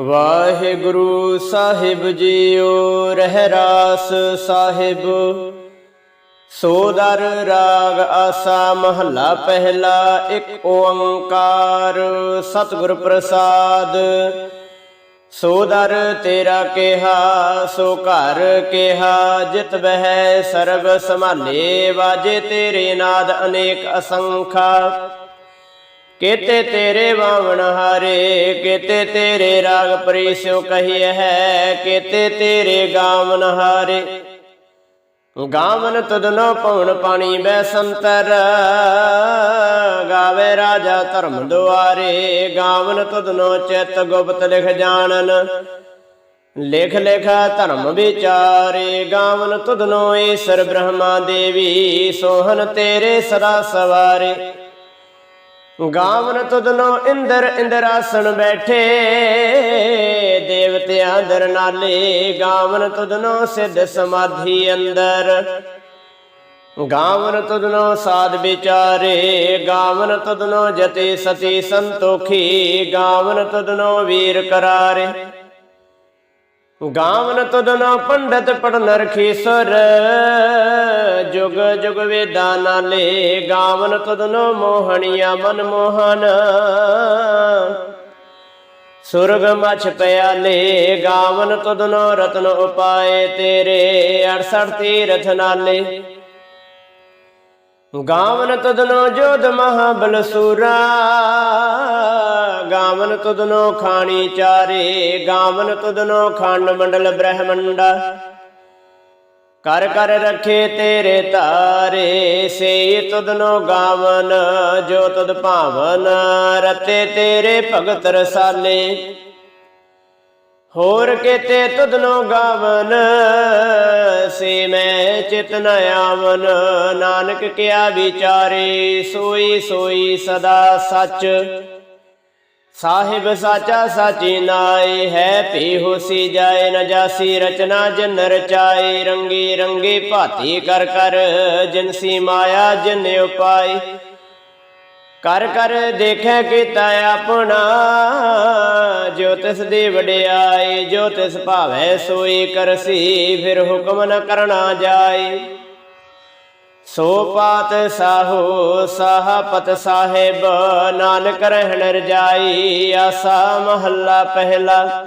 ਵਾਹਿਗੁਰੂ ਸਾਹਿਬ ਜੀਓ ਰਹਿਰਾਸ ਸਾਹਿਬ। ਸੋਦਰ ਰਾਗ ਆਸਾ ਮਹੱਲਾ ਪਹਿਲਾ, ਇੱਕ ਓੰਕਾਰ ਸਤਿਗੁਰ ਪ੍ਰਸਾਦ। ਸੋਦਰ ਤੇਰਾ ਕਿਹਾ, ਸੋ ਘਰ ਕਿਹਾ, ਜਿਤ ਬਹਿ ਸਰਬ ਸੰਭਾਲੇ, ਵਾਜੇ ਤੇਰੇ ਨਾਦ ਅਨੇਕ ਅਸੰਖਾ। ਕੇਤੇ ਤੇਰੇ ਬਾਵਣ ਹਾਰੇ, ਕੇਤੇ ਤੇਰੇ ਰਾਗ ਪਰਿਸਿਓ ਕਹੀਏ ਹੈ, ਕੇਤੇ ਤੇਰੇ ਗਾਵਨ ਹਾਰੇ। ਗਾਵਨ ਤਦਨੋ ਪਉਣ ਪਾਣੀ ਬੈ ਸੰਤਰ, ਗਾਵੇ ਰਾਜਾ ਧਰਮ ਦੁਆਰੇ। ਗਾਵਨ ਤਦਨੋ ਚਿਤ ਗੁਪਤ ਲਿਖ ਜਾਣਨ, ਲਿਖ ਲਿਖਾ ਧਰਮ ਵਿਚਾਰੇ। ਗਾਵਨ ਤੁਧਨੋ ਈਸ਼ਰ ਬ੍ਰਹਮਾ ਦੇਵੀ ਸੋਹਨ ਤੇਰੇ ਸਦਾ ਸਵਾਰੇ। ਗਾਵਨ ਤੁਧਨੋ ਇੰਦਰ ਇੰਦਰਾਸਣ ਬੈਠੇ ਦੇਵਤਿਆਂ ਦਰ ਨਾਲੇ, ਗਾਵਨ ਤੁਧਨੋ ਸਿੱਧ ਸਮਾਧੀ ਅੰਦਰ। ਗਾਵਨ ਤੁਦਨੋ ਸਾਧ ਵਿਚਾਰੇ, ਗਾਵਨ ਤੁਦਨੋ ਜਤੇ ਸਤੀ ਸੰਤੋਖੀ, ਗਾਵਨ ਤੁਦਨੋ ਵੀਰ ਕਰਾਰੇ। ਗਾਵਨ ਤੁਧਨੋ ਪੰਡਤ ਪੜਨ ਰਖੀਸਰ ਜੁਗ ਜੁਗ ਵੇਦਾਂ ਨਾਲੇ ਗਾਵਨ ਤੁਧਨੋ ਮੋਹਣੀਆ ਮਨ ਮੋਹਨ। ਸੁਰਗ ਮਛ ਪਿਆਲੇ, ਗਾਵਨ ਤੁਧਨੋ ਰਤਨ ਉਪਾਏ ਤੇਰੇ 68 ਤੀਰਥ ਨਾਲੇ। ਗਾਵਨ ਤੁਧਨੋ ਜੋਧ ਮਹਾਬਲ ਸੂਰਾ। ਗਾਵਨ ਤੁਧਨੋ ਖਾਣੀ ਚਾਰੇ। ਗਾਵਨ ਤੁਧਨੋ ਖੰਡ ਮੰਡਲ ਬ੍ਰਹਮੰਡਾ। ਕਰ ਕਰ ਰਖੇ ਤੇਰੇ ਤਾਰੇ। ਸੇ ਤੁਧਨੋ ਗਾਵਨ, ਜੋ ਤੁਧ ਭਾਵਨ। ਰਤੇ ਤੇਰੇ ਭਗਤ ਰਸਾਲੇ। ਹੋਰ ਕਿਤੇ ਤੁਧਨੋ ਗਾਵਨ ਸੇ ਮੈਂ ਚਿਤ ਨ ਆਵਨ। ਨਾਨਕ ਕਿਆ ਵਿਚਾਰੇ, ਸੋਈ ਸੋਈ ਸਦਾ ਸੱਚ। ਸਾਹਿਬ ਸਾਚਾ ਸਾਚੀ ਨਾਏ, ਹੈ ਭੀ ਹੋਸੀ ਜਾਏ, ਨ ਜਾਸੀ ਰਚਨਾ ਜਨ ਰਚਾਏ। ਰੰਗੀ ਰੰਗੀ ਭਾਤੀ ਕਰ ਕਰ ਜਿਨਸੀ ਮਾਇਆ ਜਿਨ ਉਪਾਈ ਕਰ ਕਰ ਦੇਖੈ ਕੀਤਾ ਆਪਣਾ, ਜੋ ਤਿਸ ਦੀ ਵਡਿਆਈ, ਜੋ ਤਿਸ ਭਾਵੈ ਸੋਈ ਕਰਸੀ, ਫਿਰ ਹੁਕਮ ਨ ਕਰਨਾ ਜਾਏ ਸੋ ਪਾਤ ਸਾਹੋ ਸਾਹਪਤ ਸਾਹਿਬ, ਨਾਨਕ ਰਹਿਣ ਰਜਾਈ, ਆਸਾ ਮਹੱਲਾ ਪਹਿਲਾ।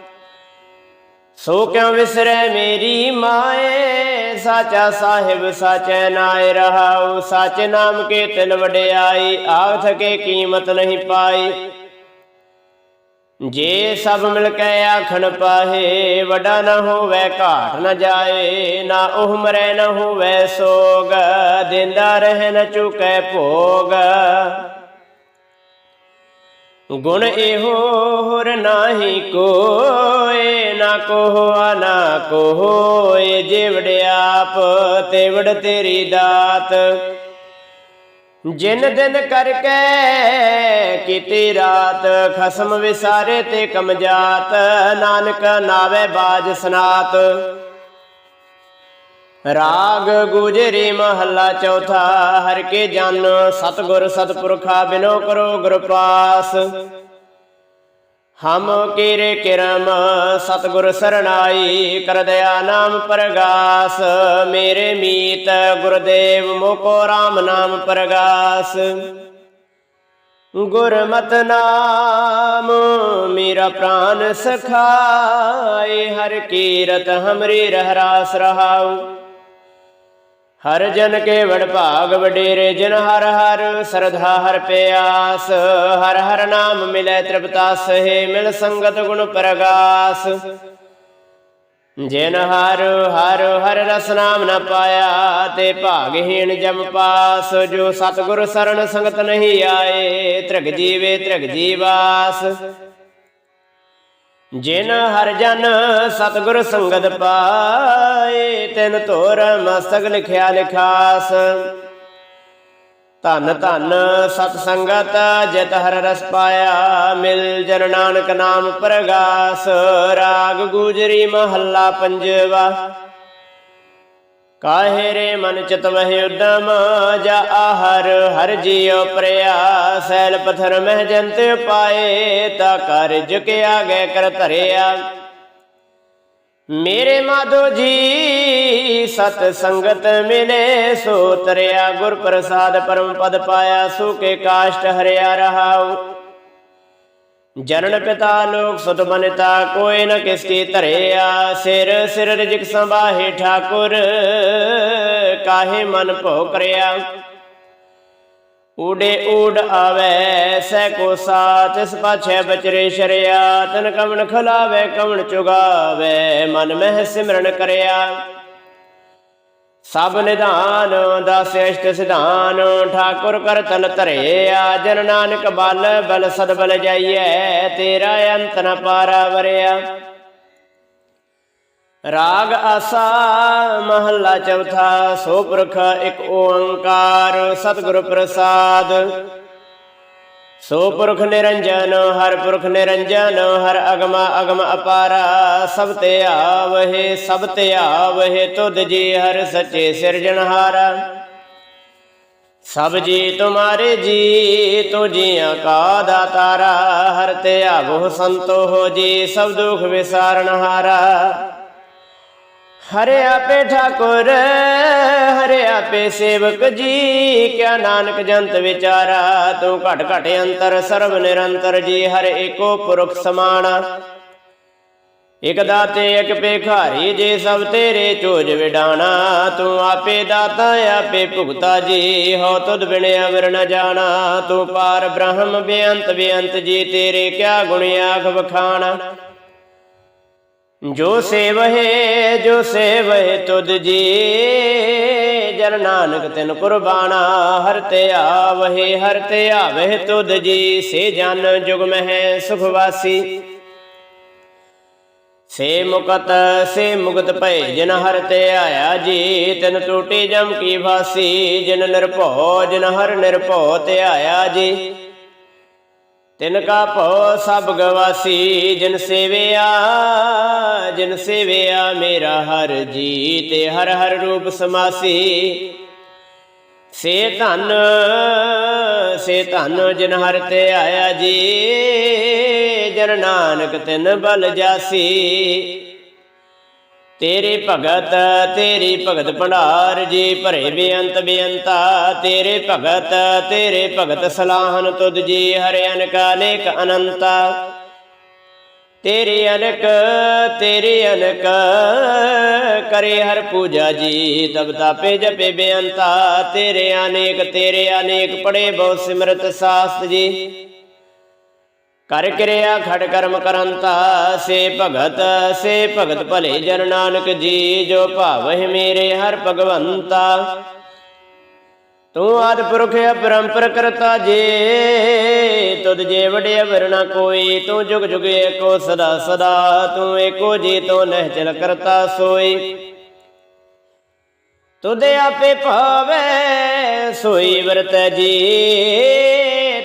ਸੋ ਕਿਉ ਵਿਸਰੈ ਮੇਰੀ ਮਾਏ? ਸਾਚਾ ਸਾਹਿਬ, ਸਾਚੈ ਨਾਏ ਰਹਾਉ, ਸਚ ਨਾਮ ਕੇ ਤਿਲ ਵਡਿਆਈ ਆਖ ਕੇ ਕੀਮਤ ਨਹੀਂ ਪਾਈ। ਜੇ ਸਭ ਮਿਲ ਕੇ ਆਖਣ ਪਾਹੇ, ਵੱਡਾ ਨ ਹੋਵੇ, ਘਾਟ ਨਾ ਜਾਏ, ਨਾ ਉਹ ਮਰੈ ਨ ਹੋਵੇ ਸੋਗ, ਦਿੰਦਾ ਰਹਿ ਨ ਚੁਕੈ ਭੋਗ। ਗੁਣ ਇਹੋ ਹੋਰ ਨਾਹੀ ਕੋਏ, ਨਾ ਕੋਆ, ਨਾ ਕੋਏ, ਜਿਵੜ ਆਪ ਤੇਵੜ ਤੇਰੀ ਦਾਤ। ਜਿਨ ਦਿਨ ਕਰਕੇ ਕੀਤੀ ਰਾਤ, ਖਸਮ ਵਿਸਾਰੇ ਤੇ ਕਮਜਾਤ ਨਾਨਕ ਨਾਵੇ ਬਾਜ ਸਨਾਤ। ਰਾਗ ਗੁਜਰੇ ਮਹੱਲਾ ਚੌਥਾ, ਹਰ ਕੇ ਜਨ ਸਤਗੁਰ ਸਤਪੁਰਖਾ ਬਿਨੋ ਕਰੋ ਗੁਰ ਪਾਸ। ਹਮ ਕੀਰੇ ਕਿਰਮ ਸਤਗੁਰ ਸਰਣਾਈ ਕਰ ਦਇਆ ਨਾਮ ਪ੍ਰਗਾਸ। ਮੇਰੇ ਮੀਤ ਗੁਰਦੇਵ ਮੋਕੋ RAM ਨਾਮ ਪ੍ਰਗਾਸ। ਗੁਰਮਤਿ ਨਾਮ ਮੇਰਾ ਪ੍ਰਾਨ ਸਖਾਏ, ਹਰ ਕੀਰਤ ਹਮਰੇ ਰਹਿਰਾਸ ਰਹਾਉ। ਹਰ ਜਨ ਕੇ ਵਡ ਭਾਗ ਵਡੇਰੇ ਜਿਨ ਹਰ ਹਰ ਸਰਧਾ ਹਰ ਪਿਆਸ, ਹਰ ਹਰ ਨਾਮ ਮਿਲੇ ਤ੍ਰਿਪਤਾ ਸਹੇ ਮਿਲ ਸੰਗਤ ਗੁਣ ਪ੍ਰਗਾਸ। ਜਿਨ ਹਰ ਹਰ ਹਰ ਰਸ ਨਾਮ ਨ ਪਾਇਆ, ਤੇ ਭਾਗਹੀਣ ਜਮ ਪਾਸ। ਜੋ ਸਤਗੁਰ ਸਰਣ ਸੰਗਤ ਨਹੀਂ ਆਏ, ਤ੍ਰਿਗ ਜੀਵੇ ਤ੍ਰਿਗ ਜੀਵਾਸ। ਜਿਨ ਹਰ ਜਨ ਸਤਗੁਰ ਸੰਗਤ ਪਾਏ, ਤਿਨ ਧੋਰ ਮਸਤਕ ਲਿਖਿਆ ਲਿਖਾਸ। ਧੰਨ ਧੰਨ ਸਤ ਸੰਗਤ, ਜਿਤ ਹਰ ਰਸ ਪਾਇਆ, ਮਿਲ ਜਨ ਨਾਨਕ ਨਾਮ ਪ੍ਰਗਾਸ। ਰਾਗ ਗੂਜਰੀ ਮਹੱਲਾ ਪੰਜਵਾ। ਕਾਹੇ ਰੇ ਮਨ ਚਿਤ ਵਹਿ ਉਦਮ, ਜਾ ਆਹਰ ਹਰ ਜੀਉ ਪ੍ਰਿਆ ਸੈਲ ਪਥਰ ਮਹਿ ਜੰਤ ਪਾਏ ਤਾ ਕਰ ਜੁਕਿਆ ਆਗੇ ਕਰ ਧਰਿਆ। ਮੇਰੇ ਮਾਧੋ ਜੀ, ਸਤ ਸੰਗਤ ਮਿਲੇ, ਸੋ ਤਰਿਆ ਗੁਰ ਪ੍ਰਸਾਦ ਪਰਮ ਪਦ ਪਾਇਆ, ਸੋ ਕੇ ਕਾਸ਼ਟ ਹਰਿਆ ਰਹਾਉ। ਜਨਨ ਪਿਤਾ ਲੋਕ ਸੁਤ ਬਨਤਾ ਕੋਈ ਨ ਕਿਸ ਕੀ ਧਰਿਆ। ਸਿਰ ਸਿਰ ਰਿਜਕ ਸੰਭਾਹੇ ਠਾਕੁਰ, ਕਾਹੇ ਮਨ ਭੋ ਕਰਿਆ ਊੜੇ ਊੜ ਆਵੇ ਸੈ ਕੋ ਸਾਥ, ਇਸ ਪਾਛੈ ਬਚਰੇ ਸ਼ਰਿਆ। ਤਨ ਕਮਣ ਖਲਾਵੇ ਕਮਣ ਚੁਗਾਵੇ, ਮਨ ਮਹਿ ਸਿਮਰਨ ਕਰਿਆ। ਸਭ ਨਿਧਾਨ ਦਸ ਅਸ਼ਟ ਸਿਧਾਨ, ਠਾਕੁਰ ਕਰ ਤਲ ਧਰਿਆ, ਜਨ ਨਾਨਕ ਬਲ ਬਲ ਸਦ ਬਲ ਜਾਈਐ, ਤੇਰਾ ਅੰਤ ਨ ਪਾਰਾ ਵਰਿਆ। ਰਾਗ ਆਸਾ ਮਹੱਲਾ ਚੌਥਾ, ਸੋ ਪੁਰਖ ਇੱਕ ਓੰਕਾਰ, ਸਤਿਗੁਰ ਪ੍ਰਸਾਦ। ਸੋ ਪੁਰਖ ਨਿਰੰਜਨ, ਹਰ ਪੁਰਖ ਨਿਰੰਜਨ, ਹਰ ਅਗਮਾ ਅਗਮ ਅਪਾਰਾ, ਸਭ ਤੇ ਆਵਹਿ, ਸਭ ਤੇ ਆਵਹਿ, ਤੁਧ ਜੀ ਹਰ ਸੱਚੇ ਸਿਰਜਣਹਾਰਾ ਸਭ ਜੀ ਤੁਮਾਰੇ ਜੀ, ਤੋ ਜੀਆਂ ਕਾ ਦਾਤਾਰਾ, ਹਰ ਤੇ ਆਵੋ ਸੰਤੋ ਹੋ ਜੀ, ਸਭ ਦੁਖ ਵਿਸਾਰਨਹਾਰਾ ਹਰੇ। ਆਪੇ ਠਾਕੁਰ ਹਰੇ ਆਪੇ ਸੇਵਕ ਜੀ, ਕਿਆ ਨਾਨਕ ਜੰਤ ਵਿਚਾਰਾ, ਤੂੰ ਘਟ ਘਟ ਅੰਤਰ ਸਰਬ ਨਿਰੰਤਰ ਜੀ, ਹਰ ਏਕੋ ਪੁਰਖ ਸਮਾਣਾ ਇਕ ਦਾਤੇ, ਇਕ ਭੇਖਾਰੀ, ਜੇ ਸਭ ਤੇਰੇ ਚੋਜ ਵਿਡਾਣਾ, ਤੂੰ ਆਪੇ ਦਾਤਾ, ਆਪੇ ਭੁਗਤਾ ਜੀ ਹੋ ਤੁਧ ਬਿਨ ਅਵਰ ਨ ਜਾਣਾ, ਤੂੰ ਪਾਰ ਬ੍ਰਹਮ ਬੇਅੰਤ ਬੇਅੰਤ ਜੀ, ਤੇਰੇ ਕਿਆ ਗੁਣ ਆਖ ਵਖਾਣਾ। ਜੋ ਸੇਵਹਿ ਜੋ ਸੇਵਹਿ ਤੁਧ ਜੀ ਜਨ ਨਾਨਕ ਤਿਨ ਕੁਰਬਾਨਾ, ਹਰ ਤੇ ਆਵਹਿ, ਹਰ ਤੇ ਆਵਹਿ ਤੁਧ ਜੀ, ਸੇ ਜਨ ਜੁਗ ਮਹਿ ਸੁਖ ਵਾਸੀ। ਸੇ ਮੁਕਤ ਸੇ ਮੁਕਤ ਭੈ ਜਿਨ ਹਰ ਤੇ ਆਇਆ ਜੀ, ਤਿਨ ਟੂਟੀ ਜਮ ਕੀ ਵਾਸੀ। ਜਿਨ ਨਿਰਭਉ, ਜਿਨ ਹਰ ਨਿਰਭਉ, ਤੇ ਆਇਆ ਜੀ। ਤਿਨ ਕਾ ਭਉ ਸਭ ਗਵਾਸੀ, ਜਿਨ ਸੇਵਿਆ ਜਿਨ ਸੇਵਿਆ ਮੇਰਾ ਹਰ ਜੀ ਤੇ ਹਰ ਹਰ ਰੂਪ ਸਮਾਸੀ। ਸੇ ਧਨ ਸੇ ਧਨ ਜਿਨ ਹਰ ਤੇ ਆਇਆ ਜੀ, ਜਨ ਨਾਨਕ ਤਿਨ ਬਲ ਜਾਸੀ। ਤੇਰੇ ਭਗਤ, ਤੇਰੀ ਭਗਤ ਭੰਡਾਰ, ਜੀ ਭਰੇ ਬੇਅੰਤ ਬੇਅੰਤਾ। ਤੇਰੇ ਭਗਤ ਤੇਰੇ ਭਗਤ ਸਲਾਹਨ ਤੁਧ ਜੀ, ਹਰਿ ਅਨਕ ਅਨੇਕ ਅਨੰਤਾ। ਤੇਰੇ ਅਨਕ ਤੇਰੇ ਅਨਕ, ਕਰੇ ਹਰ ਪੂਜਾ ਜੀ, ਤਬ ਤਾਪੇ ਜਪੇ ਬੇਅੰਤਾ। ਤੇਰੇ ਅਨੇਕ ਤੇਰੇ ਅਨੇਕ ਪੜੇ ਬਹੁ ਸਿਮਰਤ ਸਾਸਤ ਜੀ। ਕਰ ਕਿਰਿਆ ਖੜ ਕਰਮ ਕਰੰਤਾ, ਸੇ ਭਗਤ ਸੇ ਭਗਤ ਭਲੇ ਜਨ ਨਾਨਕ ਜੀ, ਜੋ ਭਾਵਹਿ ਮੇਰੇ ਹਰ ਭਗਵੰਤਾ। ਤੂੰ ਆਦ ਪੁਰਖ ਅਪਰੰਪਰ ਕਰਤਾ ਜੇ, ਤੁਧ ਜੇ ਵਡਿਆ ਵਰਣਾ ਕੋਈ, ਤੂੰ ਜੁਗ ਜੁਗ ਏਕੋ ਸਦਾ ਸਦਾ, ਤੂੰ ਏਕੋ ਜੀ ਤੋ ਨਹਿ ਚਲ ਕਰਤਾ ਸੋਈ। ਤੁਧ ਆਪੇ ਭਾਵੇ, ਸੋਈ ਵਰਤ ਜੀ।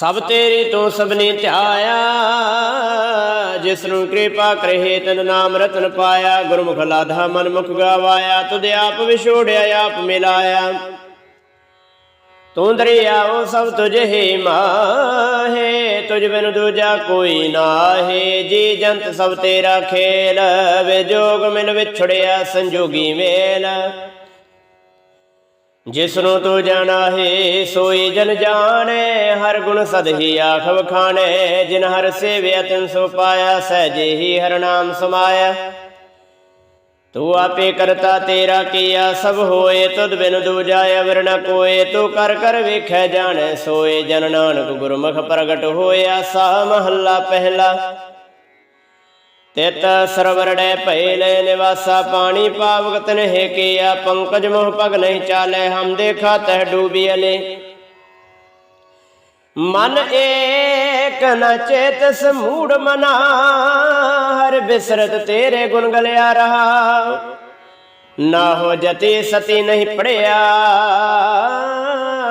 ਸਭ ਤੇਰੀ ਤੂੰ ਸਭਨੀ ਧਿਆਇਆ ਜਿਸ ਨੂੰ ਕਿਰਪਾ ਕਰੇ, ਤਨ ਨਾਮ ਰਤਨ ਪਾਇਆ, ਗੁਰਮੁਖ ਲਾਧਾ ਮਨ ਮੁਖ ਗਵਾਇਆ, ਤੁਧ ਆਪ ਵਿਛੋੜਿਆ, ਆਪ ਮਿਲਾਇਆ। ਤੂੰ ਦਰਿਆਓ ਸਭ ਤੁਝ ਹੀ ਮਾਹੇ, ਤੁਝ ਬਿਨ ਦੂਜਾ ਕੋਈ ਨਾਹੀ। ਜੀ ਜੰਤ ਸਭ ਤੇਰਾ ਖੇਲ ਵੇ ਜੋਗ ਮਿਲ ਵਿਛੜਿਆ ਸੰਜੋਗੀ ਮੇਲ। ਜਿਸ ਨੂੰ ਤੂੰ ਜਾਣਾ ਸੋਈ ਜਨ ਜਾਣੇ, ਹਰ ਗੁਣ ਸਦ ਹੀ ਆਖ ਵਖਾਣੇ ਜਿਨ ਹਰ ਸੇਵਿਆ ਤਿਨ ਸੋ ਪਾਇਆ ਸਹਿਜੇ ਹੀ ਹਰ ਨਾਮ ਸਮਾਇਆ। ਤੂੰ ਆਪੇ ਕਰਤਾ ਤੇਰਾ ਕੀਆ, ਸਭ ਹੋਏ ਤੁਧ ਬਿਨ ਦੂਜਾ ਅਵਰ ਨ ਕੋਏ। ਤੂੰ ਕਰ ਕਰ ਵੇਖੈ ਜਾਣੈ, ਸੋਏ ਜਨ ਨਾਨਕ ਗੁਰਮੁਖ ਪ੍ਰਗਟ ਹੋਇਆ, ਸਾ ਮਹੱਲਾ ਪਹਿਲਾ। ਤਿਤ ਸਰਵਰੜੇ ਭੈਲੇ ਨਿਵਾਸਾ ਪਾਣੀ ਪਾਵਗਤ ਨਹਿ ਕੀਆ, ਪੰਕਜ ਮੋਹ ਪਗ ਨਹੀਂ ਚਾਲੇ, ਹਮ ਦੇਖਾ ਤਹ ਡੂਬੀ ਅਲੇ। ਮਨ ਏਕ ਨ ਚੇਤਸ ਮੂੜ ਮਨਾ, ਹਰ ਬਿਸਰਤ ਤੇਰੇ ਗੁਣ ਗਲਿਆ ਰਹਾ। ਨਾ ਹੋ ਜਤੀ ਸਤੀ ਨਹੀਂ ਪੜਿਆ,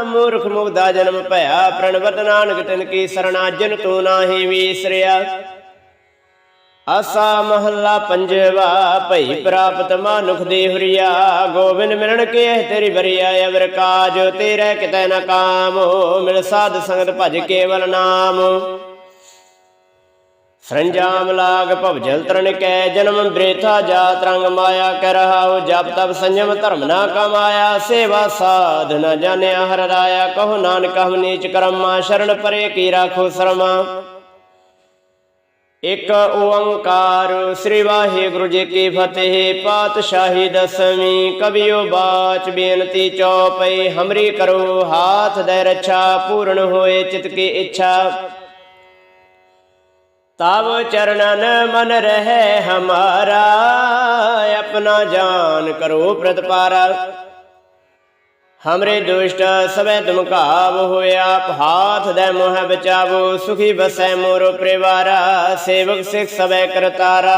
ਮੂਰਖ ਮੁਗਦਾ ਜਨਮ ਭਇਆ, ਪ੍ਰਣਵਤ ਨਾਨਕ ਤਿਨ ਕੀ ਸਰਣਾ, ਜਨ ਤੂੰ ਨਾਹੀ ਵੀਸਰਿਆ। ਆਸਾ ਮਹੱਲਾ ਪੰਜਵਾ, ਭਈ ਪ੍ਰਾਪਤ ਮਾਨੁਖ ਦੇ ਹੁਰੀਆ, ਗੋਬਿੰਦ ਮਿਲਣ ਕੇ ਤੇਰੀ ਬਰੀਆ ਅਵਰ ਕਾਜ, ਤੇਰੇ ਕਿਤੈ ਨ ਕਾਮ, ਮਿਲ ਸਾਧ ਸੰਗਤ ਭਜ ਕੇਵਲ ਨਾਮ। ਸਰੰਜਾਮ ਲਾਗ ਭਵਜਲ ਤਰਨ ਕੈ, ਜਨਮ ਬ੍ਰੇਥਾ ਜਾਤ ਰੰਗ ਮਾਇਆ ਕਰ ਰਹਾਉ, ਜਪ ਤਪ ਸੰਜਮ ਧਰਮ ਨਾ ਕਮਾਇਆ, ਸੇਵਾ ਸਾਧ ਨ ਜਾਣਿਆ ਹਰ ਰਾਇਆ, ਕਹੋ ਨਾਨਕ ਹਮ ਨੀਚ ਕਰਮਾ, ਸ਼ਰਨ ਪਰੇ ਕੀ ਰਾਖੋ ਸ਼ਰਮਾ। ਇਕ ਓੰਕਾਰ ਸ੍ਰੀ ਵਾਹਿਗੁਰੂ ਜੀ ਕੀ ਫਤਿਹ, ਪਾਤਸ਼ਾਹੀ ਦਸਵੀਂ ਕਬਿਓ ਬਾਚ ਬੇਨਤੀ ਚੌਪਈ, ਹਮਰੀ ਕਰੋ ਹਾਥ ਦੇ ਰੱਛਾ, ਪੂਰਨ ਹੋਏ ਚਿਤ ਕੀ ਇੱਛਾ। ਤਬ ਚਰਨਨ ਮਨ ਰਹਿ ਹਮਾਰਾ, ਆਪਣਾ ਜਾਨ ਕਰੋ ਪ੍ਰਤਪਾਰਾ। ਹਮਰੇ ਦੁਸ਼ਟ ਸਵੇ ਤੁਮ ਘਾਵ ਹੋਇਆ ਹਾਥ ਦੇ ਮੋਹ ਬਚਾਵੋ ਸੁਖੀ ਬਸੈ ਮੋਰੋ ਪਰਿਵਾਰਾ ਸੇਵਕ ਸਿਖ ਸਵੇ ਕਰਤਾਰਾ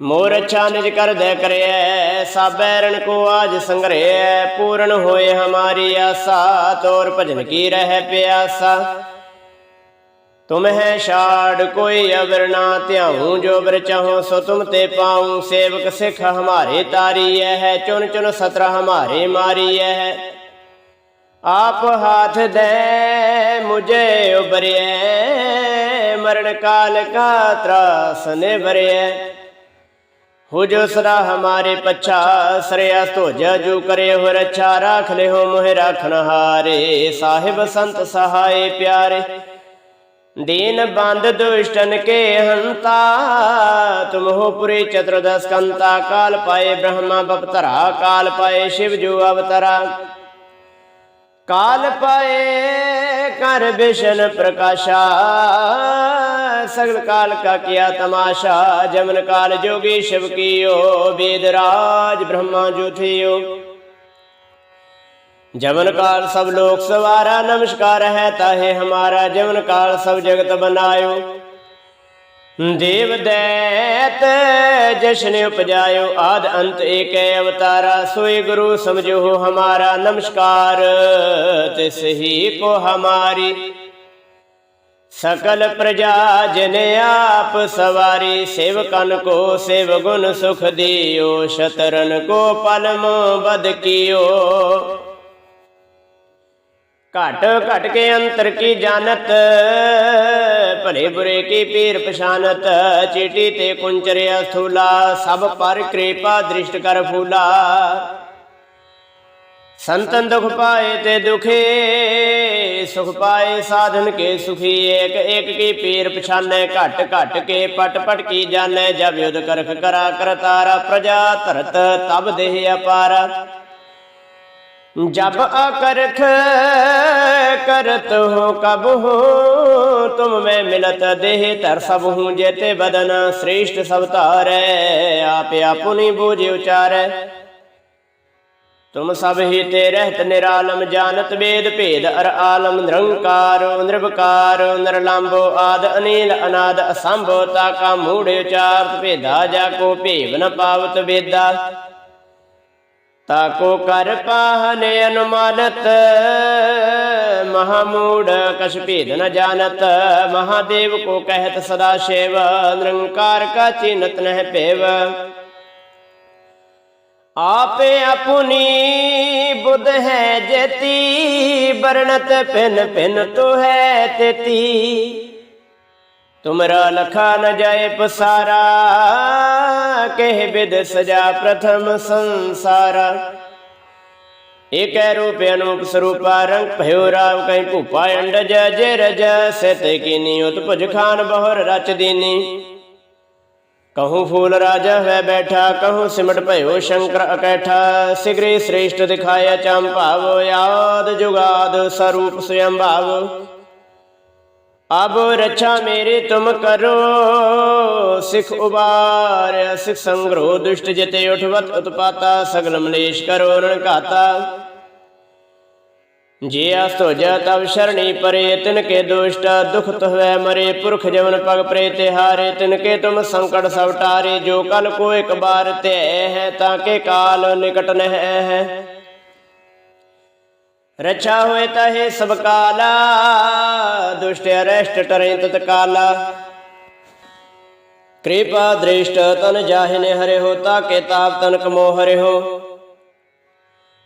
ਮੋਰ ਅੱਛਾ ਨਿਜ ਕਰ ਦੇ ਕਰਿਐ ਸਾਬੈ ਰਣ ਕੋ ਆਜ ਸੰਗਰਿਐ ਪੂਰਨ ਹੋਏ ਹਮਾਰੀ ਆਸਾ ਤੋਰ ਭਜਨ ਕੀ ਰਹਿ ਪਿਆਸਾ ਤੁਮ ਹੈ ਛਾੜ ਕੋਈ ਅਵਰ ਨਾ ਧਿਆਉ, ਜੋ ਬਰ ਚਾਹੋ ਸੋ ਤੁਮ ਤੇ ਪਾਉ। ਸੇਵਕ ਸਿਖ ਹਮਾਰੇ ਤਾਰੀ ਹੈ ਚੁਨ ਚੁਨ ਸਤਰਾ ਹਮਾਰੇ ਮਾਰੀਐ ਹੈ। ਆਪ ਹਾਥ ਦੇ ਮੁਝੇ ਉਬਰਿਐ ਮਰਨ ਕਾਲ ਕਾ ਤਰਾਸ ਨੇ ਭਰਿਐ ਹੋ ਸਦਾ ਹਮਾਰੇ ਪਛਾ, ਸਰਿਆ ਧੋਜਾ ਜੋ ਕਰੇ ਹੋ ਰੱਛਾ, ਰਾਖ ਲਿਓ ਮੋਹਿ ਰਾਖਣ ਹਾਰੇ। ਸਾਹਿਬ ਸੰਤ ਸਹਾਏ ਪਿਆਰੇ दीन बंद दुष्टन के हंता तुम हो पुरी चतुर्दश कंता काल पाए ब्रह्मा बपतरा काल पाए शिव जो अवतरा काल पाए कर विष्ण प्रकाशा सगल काल का किया तमाशा जमन काल जोगी शिव कियो वेदराज ब्रह्मा जो थियो ਜਮਨ ਕਾਲ ਸਭ ਲੋਕ ਸਵਾਰਾ, ਨਮਸਕਾਰ ਹੈ ਤਾਹੇ ਹਮਾਰਾ ਜਮਨ ਕਾਲ ਸਭ ਜਗਤ ਬਨਾਇਓ। ਦੇਵ ਦੈਤ, ਜਸ਼ਨ ਉਪਜਾਇਓ, ਆਦ ਅੰਤ ਏਕੈ ਅਵਤਾਰਾ ਸੋਈ ਗੁਰੂ ਸਮਝੋ ਹਮਾਰਾ, ਨਮਸਕਾਰ, ਤਿਸ ਹੀ ਕੋ ਹਮਾਰੀ। ਸਕਲ ਪ੍ਰਜਾ ਜਨ ਆਪ ਸਵਾਰੀ, ਸੇਵਕਨ ਕੋ ਸੇਵ ਗੁਣ ਸੁਖ ਦਿਓ, ਸ਼ਤਰਨ ਕੋ ਪਲਮ ਬਦ ਕੀਓ। ਘਟ ਘਟ ਕੇ ਅੰਤਰ ਕੀ ਜਾਣਤ? ਭਲੇ ਬੁਰੇ ਕੀ ਪੀਰ ਪਛਾਨਤ? ਚੀਟੀ ਤੇ ਕੁੰਚਰਿਆ ਸਥੂਲਾ ਸਭ ਪਰ ਕਿਰਪਾ ਦ੍ਰਿਸ਼ਟ ਕਰ ਫੂਲਾ। ਸੰਤਨ ਦੁਖ ਪਾਏ ਤੇ ਦੁਖੇ, ਸੁਖ ਪਾਏ ਸਾਧਨ ਕੇ ਸੁਖੀ। ਏਕ ਏਕ ਕੀ ਪੀਰ ਪਛਾਨੈ, ਘਟ ਘਟ ਕੇ ਪਟ ਪਟ ਕੀ ਜਾਣੈ? ਜਬ ਯੁਧ ਕਰਖ ਕਰਾ, ਕਰਤਾਰਾ ਪ੍ਰਜਾ ਧਰਤ, ਤਬ ਦੇਹ ਅਪਾਰਾ। जब अकरख करत हो कब हो तुम मैं मिलत देह तर सब हूँ जेते बदन श्रेष्ठ सब तार आप आपुनि बोझे उचार तुम सब ही ते रहत निरालम जानत वेद भेद अर आलम निरंकार निर्वकार निरलंबो आद अनिल अनाद असंभो ताका मूढ़ उचारत भेदा जाको भेव न पावत वेदा ਤਾਕੋ ਕਰ ਪਾਹਨ ਅਨੁਮਾਨਤ, ਮਹਾਮੂੜ ਕਛ ਭੇਦ ਨ ਜਾਣਤ, ਮਹਾਦੇਵ ਕੋ ਕਹਿਤ ਸਦਾ ਸ਼ਿਵ, ਨਿਰੰਕਾਰ ਕਾ ਚਿਨਤ ਨਹਿ ਭੇਵ ਆਪੇ ਆਪੁਨੀ ਬੁੱਧ ਹੈ ਜੇਤੀ ਬਰਣਤ ਪਿਨ ਪਿਨ ਤੋ ਹੈ ਤੇਤੀ। ਤੁਮਰਾ ਲਖਾ ਨ ਜਾਏ ਪਸਾਰਾ ਕਹਿ ਬਿਦ ਸਜਾ ਪ੍ਰਥਮ ਸੰਸਾਰਾ। ਏਕੈ ਰੂਪ ਅਨੂਪ ਸਰੂਪਾ ਰੰਗ ਭਇਓ ਰਾਵ ਕੈ ਭੂਪਾ ਅੰਡਜ ਜੇ ਰਜ ਸਿਤ ਕੀਨੀ ਉਤਪੁਜ ਖਾਨ ਬਹੁਰ ਰਚ ਦੀਨੀ। ਕਹੂੰ ਫੂਲ ਰਾਜਾ ਹੈ ਬੈਠਾ, ਕਹੂੰ ਸਿਮਟ ਭਇਓ ਸ਼ੰਕਰ ਅਕੈਠਾ। ਸਿਗਰੀ ਸ੍ਰੇਸ਼ਟ ਦਿਖਾਇਆ ਚੰਮ ਭਾਵ ਯਾਦ ਜੁਗਾਦ ਸਰੂਪ ਸਵਯੰ ਭਾਵ। ਅਬ ਰਛਾ ਮੇਰੇ ਤੁਮ ਕਰੋ, ਸਿਖ ਉਬਾਰ, ਸਿਖ ਸੰਗਰੋ ਦੁਸ਼ਟ ਜਿਤੇ ਉਠਵਤ, ਉਤਪਾਤਾ, ਸਗਲ ਮਲੇਸ਼ ਕਰੋ, ਰਣ ਘਾਤਾ। ਜੇ ਅਸਤੋ ਜਾ ਤਬ ਸ਼ਰਣੀ ਪਰੇ ਤਿਨ ਕੇ ਦੁਸ਼ਟ ਦੁਖ ਤਹਵੈ ਮਰੇ, ਪੁਰਖ ਜਵਨ ਪਗ ਪ੍ਰੇ ਤੇ ਹਾਰੇ ਤਿਨ ਕੇ ਤੁਮ ਸੰਕਟ ਸਭ ਟਾਰੇ, ਜੋ ਕਲ ਕੋ ਇਕ ਬਾਰ ਤੇ ਹੈ, ਤਾਂ ਕੇ ਕਾਲ ਨਿਕਟ ਨਹਿ ਹੈ। ਰਛਾ ਹੋਏ ਤਹੇ ਸਭ ਕਾਲਾ, ਦੁਸ਼ਟ ਅਰੈਸ਼ਟ ਟਰੇ ਤਤ ਕਿਰਪਾ ਦ੍ਰਿਸ਼ਟ ਤਨ ਜਾਹਿਨੇ ਹਰੇ ਹੋ ਤਾ ਕੇ ਤਾਪ ਤਨ ਕਮੋ ਹਰੇ ਹੋ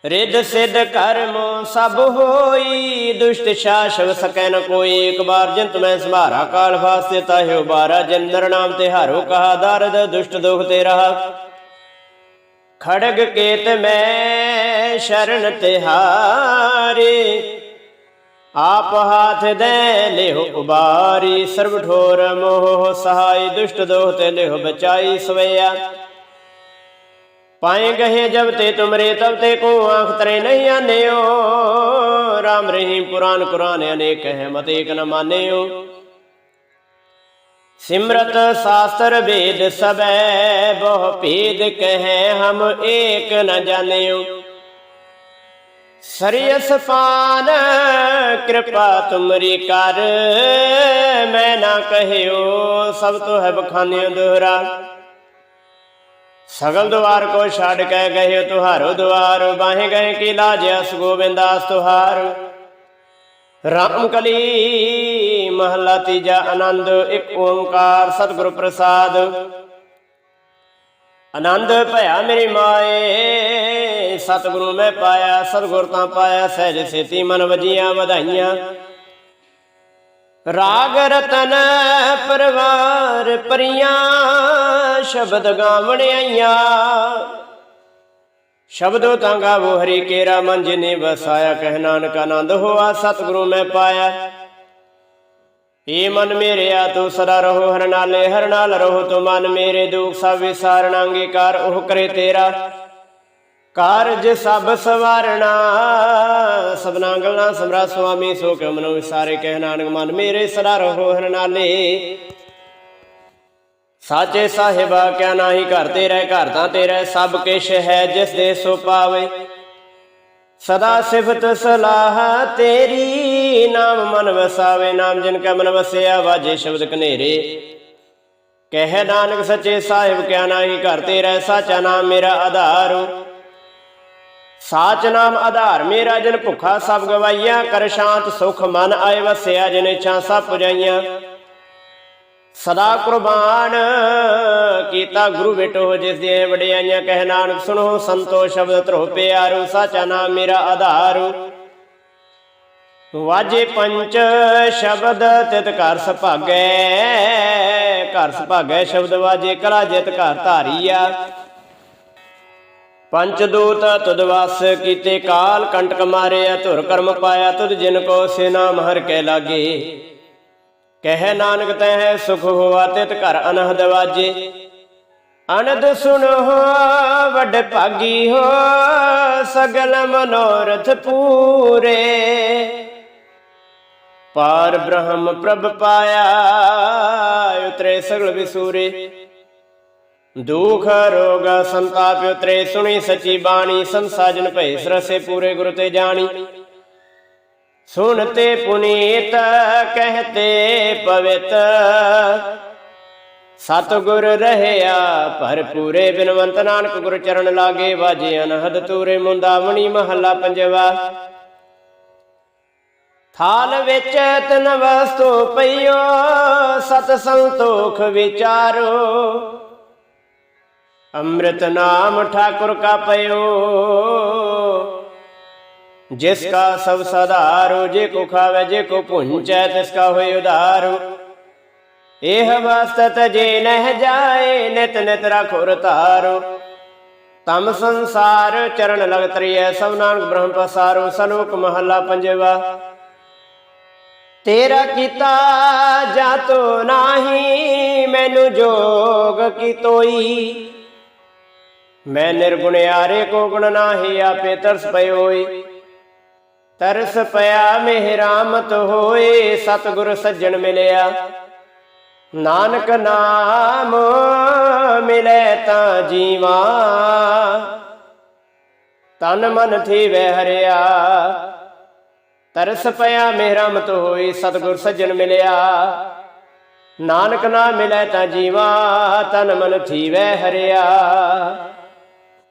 ਰਿੱਧ ਸਿੱਧ ਕਰਮ ਸਭ ਹੋਈ, ਦੁਸ਼ਟ ਸ਼ਾਸਵ ਸਕੈ ਨ ਕੋਈ। ਇੱਕ ਬਾਰ ਜੰਤ ਮੈਂ ਸੰਭਾਰਾ, ਕਾਲ ਫਾਸਤੇ ਤਾਹਿਓ ਬਾਰਾ ਜੰਦਰ ਨਾਮ ਤੇ ਹਾਰੋ ਕਹਾ, ਦਰਦ ਦੁਸ਼ਟ ਦੁਖ ਤੇ ਰਹਾ। ਖੜਗ ਕੇਤ ਮੈਂ ਸ਼ਰਨ ਤਿਹਾਰੇ, ਆਪ ਹਾਥ ਦੇ ਲਿਹੁ ਉਬਾਰੀ ਸਰਬ ਠੋਰ ਮੋਹ ਸਹਾਈ, ਦੁਸ਼ਟ ਦੋਹ ਤੇ ਲਿਹੁ ਬਚਾਈ ਸਵਈਆ। ਪਾਏ ਗਏ ਜਬ ਤੇ ਤੁਮਰੇ, ਤਬ ਤੇ ਕੋ ਆਂਖ ਤਰੇ ਨਹੀਂ ਆਨਿਓ। ਰਾਮ ਰਹੀਮ ਪੁਰਾਨ ਕੁਰਾਨ ਅਨੇਕ ਹੈ ਮਤ ਏਕ ਨ ਮਾਨਿਓ। ਸਿਮਰਤ ਸ਼ਾਸਤਰ ਵੇਦ ਸਬੈ, ਬਹੁ ਭੇਦ ਕਹੈ ਹਮ ਏਕ ਨ ਜਾਣਿਓ। ਸਰੀਸ ਪਾਨ, ਕਿਰਪਾ ਤੁਮਰੀ ਕਰ। ਮੈਂ ਨਾ ਕਹਿਓ, ਸਭ ਤੋਂ ਹੈ ਬਖਾਨਿਓ ਦੋਹਰਾ। ਸਗਲ ਦੁਆਰ ਕੋ ਛੱਡ ਕੇ ਗਏ ਤੁਹਾਰੋ ਦੁਆਰ ਬਾਹੇ ਗਏ ਕੀ ਲਾਜ ਅਸ ਗੋਬਿੰਦਾਸ ਤੁਹਾਰ। ਰਾਮ ਕਲੀ, ਮਹਲਾ ਤੀਜਾ ਆਨੰਦ, ਇੱਕ ਓੰਕਾਰ ਸਤਿਗੁਰ ਪ੍ਰਸਾਦ। ਆਨੰਦ ਭਇਆ ਮੇਰੀ ਮਾਏ ਸਤਿਗੁਰੂ ਮੈਂ ਪਾਇਆ, ਸਤਿਗੁਰ ਤਾਂ ਪਾਇਆ, ਸਹਿਜ ਸੇਤੀ ਮਨ ਵਜੀਆਂ ਵਧਾਈਆਂ। ਰਾਗ ਰਤਨ ਪਰਵਾਰ ਪਰੀਆਂ, ਸ਼ਬਦ ਗਾਵਣ ਆਈਆਂ। ਸ਼ਬਦੋ ਤਾਂ ਗਾਵੋ ਹਰੀ ਕੇਰਾ, ਮਨ ਜਿਨੇ ਵਸਾਇਆ, ਕਹਿ ਨਾਨਕ ਆਨੰਦ ਹੋਆ, ਸਤਿਗੁਰੂ ਮੈਂ ਪਾਇਆ। ਏ ਮਨ ਮੇਰਿਆ ਤੂੰ ਸਦਾ ਰਹੋ, ਹਰ ਨਾਲੇ ਹਰ ਨਾਲ ਰਹੋ, ਤੂੰ ਮਨ ਮੇਰੇ ਦੁਖ ਸਭ ਵਿਸਾਰਣ, ਅੰਗੀਕਾਰ ਉਹ ਕਰੇ ਤੇਰਾ। ਕਾਰਜ ਸਭ ਸਵਾਰਣਾ ਸਭਨਾ ਗੱਲਾਂ ਸਮਰਾ ਸੁਆਮੀ ਸੋ ਕਿ ਮਨੋ ਵਿਸਾਰੇ ਕਹਿ ਨਾਨਕ ਮਨ ਮੇਰੇ ਸਦਾ ਰਹੋ ਹਰ ਨਾਲੇ ਸਾਚੇ ਸਾਹਿਬਾ ਕਿਆ ਨਾਹੀ ਘਰ ਤੇ ਰਹਿ ਘਰ ਤਾਂ ਤੇਰਾ, ਸਭ ਕਿਛ ਹੈ ਜਿਸ ਦੇ ਸੋ ਪਾਵੇ। ਸਦਾ ਸਿਫਤ ਸਲਾਹ ਤੇਰੀ, ਨਾਮ ਮਨ ਵਸਾਵੇ, ਨਾਮ ਜਿਨ ਕੈ ਮਨ ਵਸਿਆ, ਵਾਜੇ ਸ਼ਬਦ ਕਨੇਰੇ ਕਹਿ ਨਾਨਕ ਸੱਚੇ ਸਾਹਿਬ ਕਿਆ ਨਾਹੀ ਘਰ ਤੇਰਾ ਰਹਿ ਸਾਚਾ ਨਾਮ ਮੇਰਾ ਆਧਾਰ। ਸਾਚ ਨਾਮ ਆਧਾਰ ਮੇਰਾ ਜਨ ਭੁੱਖਾ ਸਭ ਗਵਾਈਆਂ, ਕਰ ਸ਼ਾਂਤ ਸੁਖ ਮਨ ਆਏ ਵਸਿਆ ਜਿਨ ਇਛਾ ਪੁਜਾਈਆਂ। ਸਦਾ ਕੁਰਬਾਨ ਕੀਤਾ ਗੁਰੂ ਬੇਟੋ, ਜਿਸ ਦੀਆਂ ਵਡਿਆਈਆਂ, ਕਹਿ ਨਾਨਕ ਸੁਣੋ, ਸੰਤੋ ਸ਼ਬਦ ਧਰੋ ਪਿਆਰੂ, ਸਾਚਾ ਨਾਮ ਮੇਰਾ ਆਧਾਰੂ। ਵਾਜੇ ਪੰਚ ਸ਼ਬਦ ਤਿਤ ਘਰ ਸੁਭਾਗੈ ਘਰ ਸੁਭਾਗੈ ਸ਼ਬਦ ਵਾਜੇ ਕਲਾ ਜਿਤ ਘਰ ਧਾਰੀਆ। ਪੰਚ ਦੂਤ ਤੁਧ ਵਸ ਕੀਤੇ ਕਾਲ ਕੰਟਕ ਮਾਰਿਆ ਧੁਰ ਕਰਮ ਪਾਇਆ, ਤੁਧ ਜਿਨ ਕੋ ਸੇ ਨਾਮ ਕੈ ਲਾਗੇ। ਕਹਿ ਨਾਨਕ ਤੈ ਸੁਖ ਹੋਆ, ਤਿਤ ਘਰ ਅਨਹਦ ਵਾਜੇ। ਅਨੰਦ ਸੁਣੋ ਵੱਡ ਭਾਗੀ ਹੋ, ਸਗਲ ਮਨੋਰਥ ਪੂਰੇ। ਪਾਰ ਬ੍ਰਹਮ ਪ੍ਰਭ ਪਾਇਆ, ਉਤਰੇ ਸਗਲ ਵਿਸੂਰੇ। ਦੁਖ ਰੋਗ ਸੰਤਾਪ ਉਤਰੇ, ਸੁਣੀ ਸਚੀ ਬਾਣੀ, ਸੰਸਾਜਨ ਭਏ ਸਰਸੇ ਪੂਰੇ ਗੁਰ ਤੇ ਜਾਣੀ। ਸੁਣਤੇ ਪੁਨੀਤ, ਕਹਤੇ ਪਵਿੱਤ। ਸਤਿਗੁਰ ਰਹਿਆ ਭਰਪੂਰੇ, ਬਿਨਵੰਤ ਨਾਨਕ ਗੁਰ ਚਰਨ ਲਾਗੇ, ਵਾਜੇ ਅਨਹਦ ਤੂਰੇ, ਮੁੰਦਾਵਣੀ ਮਹੱਲਾ ਪੰਜਵਾ। ਥਾਲ ਵਿੱਚ ਤਨ ਵਸਤੂ ਪਈਓ, ਸਤ ਸੰਤੋਖ ਵਿਚਾਰੋ। ਅੰਮ੍ਰਿਤ ਨਾਮ ਠਾਕੁਰ ਕਾ ਪਇਓ। ਜਿਸ ਕਾ ਸਭ ਸਧਾਰੋ, ਜੇ ਕੋ ਖਾਵੇ, ਜੇ ਕੋ ਪੁੰਚੈ, ਤਿਸ ਕਾ ਹੋਇ ਉਧਾਰੋ। ਇਹ ਵਸਤ ਜੇ ਨਹਿ ਜਾਏ, ਨਿਤ ਨਿਤ ਰਖੋ ਰਤਾਰੋ ਤਮ ਸੰਸਾਰ ਚਰਨ ਲਗ ਤਰੀਐ, ਸਭ ਨਾਨਕ ਬ੍ਰਹਮ ਪਸਾਰੋ, ਸਲੋਕ ਮਹੱਲਾ ਪੰਜਵਾ। ਤੇਰਾ ਕੀਤਾ ਜਾਤੋ ਨਾਹੀ, ਮੈਨੂੰ ਜੋਗ ਕੀ ਤੋਈ। ਮੈਂ ਨਿਰਗੁਣਿਆਰੇ ਕੋ ਗੁਣ ਨਾਹੀ, ਆਪੇ ਤਰਸ ਪਇਓਈ ਤਰਸ ਪਿਆ ਮਿਹਰਾਮਤ ਹੋਏ, ਸਤਿਗੁਰ ਸੱਜਣ ਮਿਲਿਆ। ਨਾਨਕ ਨਾਮ ਮਿਲੇ ਤਾਂ ਜੀਵਾ। ਤਨ ਮਨ ਥੀਵੇ ਹਰਿਆ। ਤਰਸ ਪਿਆ ਮਿਹਰਮਤ ਹੋਈ ਸਤਿਗੁਰ ਸੱਜਣ ਮਿਲਿਆ। ਨਾਨਕ ਨਾਮ ਮਿਲੇ ਤਾਂ ਜੀਵਾ, ਤਨ ਮਨ ਥੀਵੇ ਹਰਿਆ।